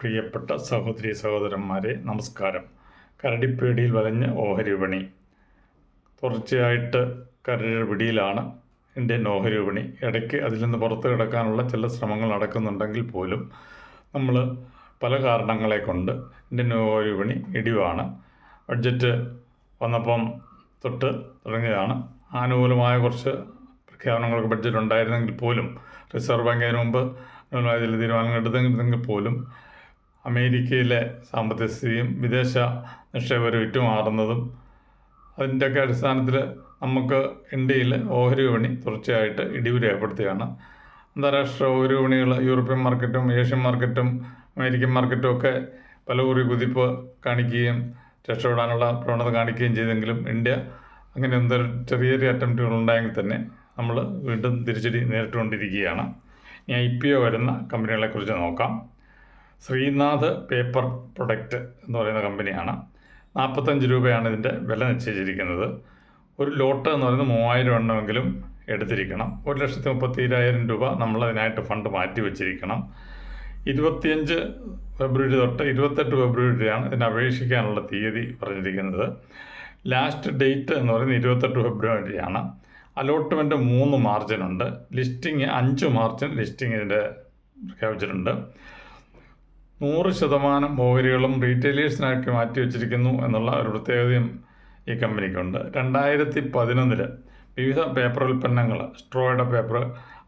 പ്രിയപ്പെട്ട സഹോദരി സഹോദരന്മാരെ നമസ്കാരം. കരടിപ്പേടിയിൽ വലഞ്ഞ് ഓഹരി വിപണി തുടർച്ചയായിട്ട് കരടിയുടെ പിടിയിലാണ് ഇന്ത്യൻ ഓഹരി വിപണി ഇടയ്ക്ക് അതിൽ നിന്ന് പുറത്തു കിടക്കാനുള്ള ചില ശ്രമങ്ങൾ നടക്കുന്നുണ്ടെങ്കിൽ പോലും നമ്മൾ പല കാരണങ്ങളെ കൊണ്ട് ഇന്ത്യൻ ഓഹരി വിപണി ഇടിവാണ്. ബഡ്ജറ്റ് വന്നപ്പം തൊട്ട് തുടങ്ങിയതാണ്. ആനുകൂലമായ കുറച്ച് പ്രഖ്യാപനങ്ങൾക്ക് ബഡ്ജറ്റ് ഉണ്ടായിരുന്നെങ്കിൽ പോലും റിസർവ് ബാങ്ക് അതിന് മുമ്പ് ചില തീരുമാനങ്ങൾ എടുത്തെങ്കിൽ പോലും അമേരിക്കയിലെ സാമ്പത്തിക സ്ഥിതിയും വിദേശ നിക്ഷേപർ വിറ്റുമാറുന്നതും അതിന്റെയൊക്കെ അടിസ്ഥാനത്തിൽ നമുക്ക് ഇന്ത്യയിൽ ഓഹരി വിപണി തുടർച്ചയായിട്ട് ഇടിവ് രേഖപ്പെടുത്തുകയാണ്. അന്താരാഷ്ട്ര ഓഹരി വിപണികൾ യൂറോപ്യൻ മാർക്കറ്റും ഏഷ്യൻ മാർക്കറ്റും അമേരിക്കൻ മാർക്കറ്റും ഒക്കെ പല കുറി കുതിപ്പ് കാണിക്കുകയും രക്ഷപ്പെടാനുള്ള പ്രവണത കാണിക്കുകയും ചെയ്തെങ്കിലും ഇന്ത്യ അങ്ങനെ എന്തൊരു ചെറിയ ചെറിയ അറ്റംപ്റ്റുകൾ ഉണ്ടായെങ്കിൽ തന്നെ നമ്മൾ വീണ്ടും തിരിച്ചടി നേരിട്ടുകൊണ്ടിരിക്കുകയാണ്. ഇനി ഐ പി ഒ വരുന്ന കമ്പനികളെക്കുറിച്ച് നോക്കാം. ശ്രീനാഥ് പേപ്പർ പ്രൊഡക്റ്റ് എന്ന് പറയുന്ന കമ്പനിയാണ്. നാൽപ്പത്തഞ്ച് രൂപയാണ് ഇതിന്റെ വില നിശ്ചയിച്ചിരിക്കുന്നത്. ഒരു ലോട്ട് എന്ന് പറയുന്നത് മൂവായിരം എണ്ണമെങ്കിലും എടുത്തിരിക്കണം. ഒരു ലക്ഷത്തി മുപ്പത്തിരായിരം രൂപ നമ്മൾ അതിനായിട്ട് ഫണ്ട് മാറ്റി വെച്ചിരിക്കണം. ഇരുപത്തിയഞ്ച് ഫെബ്രുവരി തൊട്ട് ഇരുപത്തെട്ട് ഫെബ്രുവരി വരെയാണ് ഇതിന് അപേക്ഷിക്കാനുള്ള തീയതി പറഞ്ഞിരിക്കുന്നത്. ലാസ്റ്റ് ഡേറ്റ് എന്ന് പറയുന്നത് ഇരുപത്തെട്ട് ഫെബ്രുവരിയാണ് അലോട്ട്മെന്റ് മൂന്ന് മാർജിനുണ്ട്. ലിസ്റ്റിംഗ് അഞ്ച് മാർജിൻ ലിസ്റ്റിംഗ് ഇതിന്റെ പ്രഖ്യാപിച്ചിട്ടുണ്ട് നൂറ് ശതമാനം ഓഹരികളും റീറ്റെയിലേഴ്സിനാക്കി മാറ്റി വെച്ചിരിക്കുന്നു എന്നുള്ള ഒരു പ്രത്യേകതയും ഈ കമ്പനിക്കുണ്ട്. രണ്ടായിരത്തി പതിനൊന്നിൽ വിവിധ പേപ്പർ ഉൽപ്പന്നങ്ങൾ സ്ട്രോയുടെ പേപ്പർ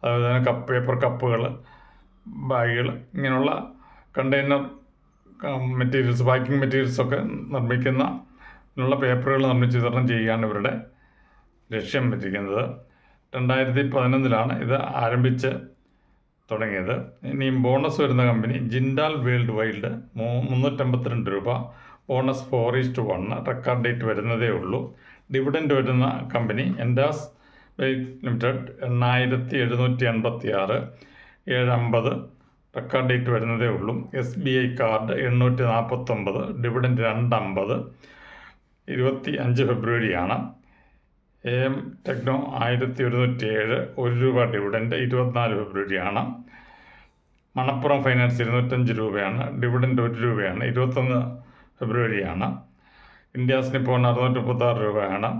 അതുപോലെ തന്നെ കപ്പ് പേപ്പർ കപ്പുകൾ ബാഗുകൾ ഇങ്ങനെയുള്ള കണ്ടെയ്നർ മെറ്റീരിയൽസ് പാക്കിംഗ് മെറ്റീരിയൽസൊക്കെ നിർമ്മിക്കുന്ന ഉള്ള പേപ്പറുകൾ നിർമ്മിച്ച് വിതരണം ചെയ്യുകയാണ് ഇവരുടെ ലക്ഷ്യം വെച്ചിരിക്കുന്നത്. രണ്ടായിരത്തി പതിനൊന്നിലാണ് ഇത് ആരംഭിച്ച് തുടങ്ങിയത്. ഇനിയും ബോണസ് വരുന്ന കമ്പനി ജിൻഡാൽ വേൾഡ് വൈൽഡ് മൂ മുന്നൂറ്റമ്പത്തിരണ്ട് രൂപ. Bonus four is to one record date വരുന്നതേ ഉള്ളൂ. ഡിവിഡൻഡ് വരുന്ന കമ്പനി എൻഡാസ് ലിമിറ്റഡ് എണ്ണായിരത്തി എഴുന്നൂറ്റി എൺപത്തി ആറ് ഏഴമ്പത്. റെക്കോർഡ് ഡേറ്റ് വരുന്നതേ ഉള്ളൂ. എസ് ബി ഐ കാർഡ് എണ്ണൂറ്റി നാൽപ്പത്തൊമ്പത് ഡിവിഡൻഡ് രണ്ടമ്പത്. ഇരുപത്തി അഞ്ച് ഫെബ്രുവരിയാണ്. എ എം ടെക്നോ ആയിരത്തി ഒരുന്നൂറ്റി ഏഴ് ഒരു രൂപ ഡിവിഡന്റ് ഇരുപത്തിനാല് ഫെബ്രുവരിയാണ് മണപ്പുറം ഫൈനാൻസ് ഇരുന്നൂറ്റഞ്ച് രൂപയാണ്. ഡിവിഡന്റ് ഒരു രൂപയാണ്. ഇരുപത്തൊന്ന് ഫെബ്രുവരിയാണ്. ഇന്ത്യാസ് നിപ്പോൺ അറുന്നൂറ്റി മുപ്പത്താറ് രൂപയാണ്.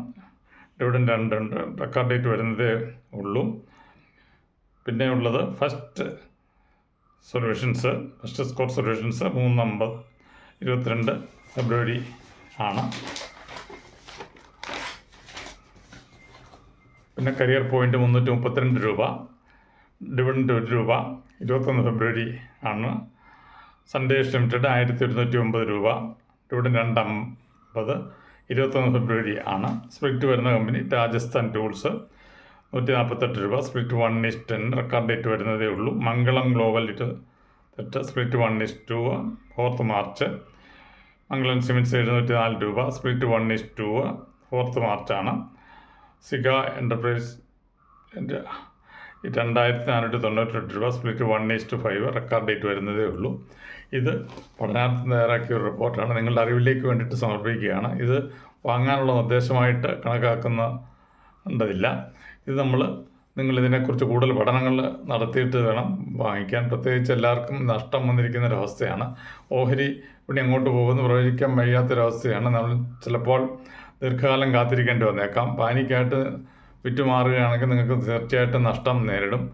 ഡിവിഡന്റ് രണ്ടുണ്ട് റെക്കോർഡ് ഡേറ്റ് വരുന്നതേ ഉള്ളൂ. പിന്നെ ഉള്ളത് first solutions first score solutions മൂന്നമ്പത് ഇരുപത്തിരണ്ട് ഫെബ്രുവരി ആണ്. പിന്നെ കരിയർ പോയിന്റ് മുന്നൂറ്റി മുപ്പത്തിരണ്ട് രൂപ ഡിവിഡന്റ് ഒരു രൂപ ഇരുപത്തൊന്ന് ഫെബ്രുവരി ആണ്. സൺഡേസ് ലിമിറ്റഡ് ആയിരത്തി ഒരുന്നൂറ്റി ഒമ്പത് രൂപ ഡിവിഡൻഡ് രണ്ടമ്പത് ഇരുപത്തൊന്ന് ഫെബ്രുവരി ആണ്. സ്പ്ലിറ്റ് വരുന്ന കമ്പനി രാജസ്ഥാൻ ടൂൾസ് നൂറ്റി നാൽപ്പത്തെട്ട് രൂപ split one is ten record date വരുന്നതേ ഉള്ളൂ. മംഗളം ഗ്ലോബൽ തെറ്റ് split one is two fourth March Mangalam cements എഴുന്നൂറ്റി നാല് രൂപ split one is two fourth മാർച്ചാണ് സിഗ എന്റർപ്രൈസ് രണ്ടായിരത്തി നാനൂറ്റി തൊണ്ണൂറ്റെട്ട് രൂപ split one is to five record date വരുന്നതേ ഉള്ളൂ. ഇത് പഠനാർത്ഥം തയ്യാറാക്കിയ ഒരു റിപ്പോർട്ടാണ്. നിങ്ങളുടെ അറിവിലേക്ക് വേണ്ടിയിട്ട് സമർപ്പിക്കുകയാണ്. ഇത് വാങ്ങാനുള്ള നിർദ്ദേശമായിട്ട് കണക്കാക്കുന്നതില്ല ഇത് നമ്മൾ നിങ്ങൾ ഇതിനെക്കുറിച്ച് കൂടുതൽ പഠനങ്ങൾ നടത്തിയിട്ട് വേണം വാങ്ങിക്കാൻ. പ്രത്യേകിച്ച് എല്ലാവർക്കും നഷ്ടം വന്നിരിക്കുന്ന ഒരവസ്ഥയാണ് ഓഹരി ഇവിടെ അങ്ങോട്ട് പോകുമെന്ന് പ്രവചിക്കാൻ വയ്യാത്തൊരവസ്ഥയാണ് നമ്മൾ ചിലപ്പോൾ ദീർഘകാലം കാത്തിരിക്കേണ്ടി വന്നേക്കാം. പാനിക്കായിട്ട് വിറ്റുമാറുകയാണെങ്കിൽ നിങ്ങൾക്ക് തീർച്ചയായിട്ടും നഷ്ടം നേരിടും.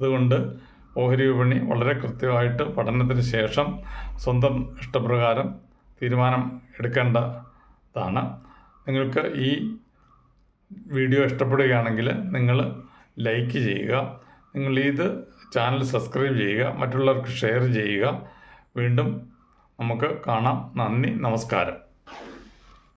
അതുകൊണ്ട് ഓഹരി വിപണി വളരെ കൃത്യമായിട്ട് പഠനത്തിന് ശേഷം സ്വന്തം ഇഷ്ടപ്രകാരം തീരുമാനം എടുക്കേണ്ടതാണ്. നിങ്ങൾക്ക് ഈ വീഡിയോ ഇഷ്ടപ്പെടുകയാണെങ്കിൽ നിങ്ങൾ ലൈക്ക് ചെയ്യുക നിങ്ങൾ ഇത് ചാനൽ സബ്സ്ക്രൈബ് ചെയ്യുക മറ്റുള്ളവർക്ക് ഷെയർ ചെയ്യുക. വീണ്ടും നമുക്ക് കാണാം. നന്ദി നമസ്കാരം.